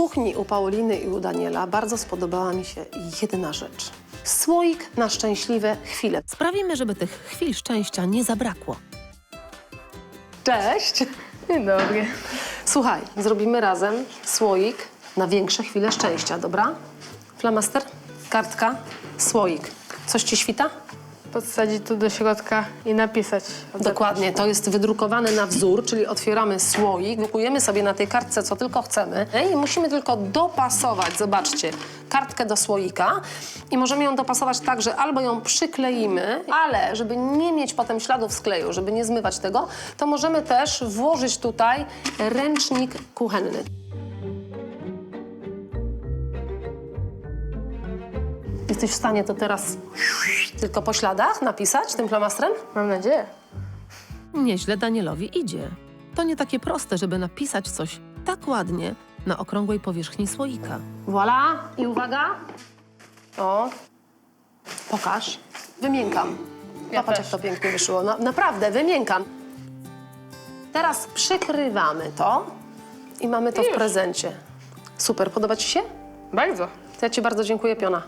kuchni u Pauliny i u Daniela bardzo spodobała mi się jedna rzecz. Słoik na szczęśliwe chwile. Sprawimy, żeby tych chwil szczęścia nie zabrakło. Cześć! Dzień dobry. Słuchaj, zrobimy razem słoik na większe chwile szczęścia, dobra? Flamaster, kartka, słoik. Coś ci świta? Podsadzić to do środka i napisać. Dokładnie, to jest wydrukowane na wzór, czyli otwieramy słoik, drukujemy sobie na tej kartce co tylko chcemy i musimy tylko dopasować, zobaczcie, kartkę do słoika i możemy ją dopasować tak, że albo ją przykleimy, ale żeby nie mieć potem śladów skleju, żeby nie zmywać tego, to możemy też włożyć tutaj ręcznik kuchenny. Jesteś w stanie to teraz tylko po śladach napisać tym flamastrem? Mam nadzieję. Nieźle Danielowi idzie. To nie takie proste, żeby napisać coś tak ładnie na okrągłej powierzchni słoika. Voilà. I uwaga. O. Pokaż. Wymiękam. Ja Popatrz, też. jak to pięknie wyszło. No, naprawdę, wymiękam. Teraz przykrywamy to i mamy to w Już. prezencie. Super, podoba Ci się? Bardzo. To ja Ci bardzo dziękuję, Piona.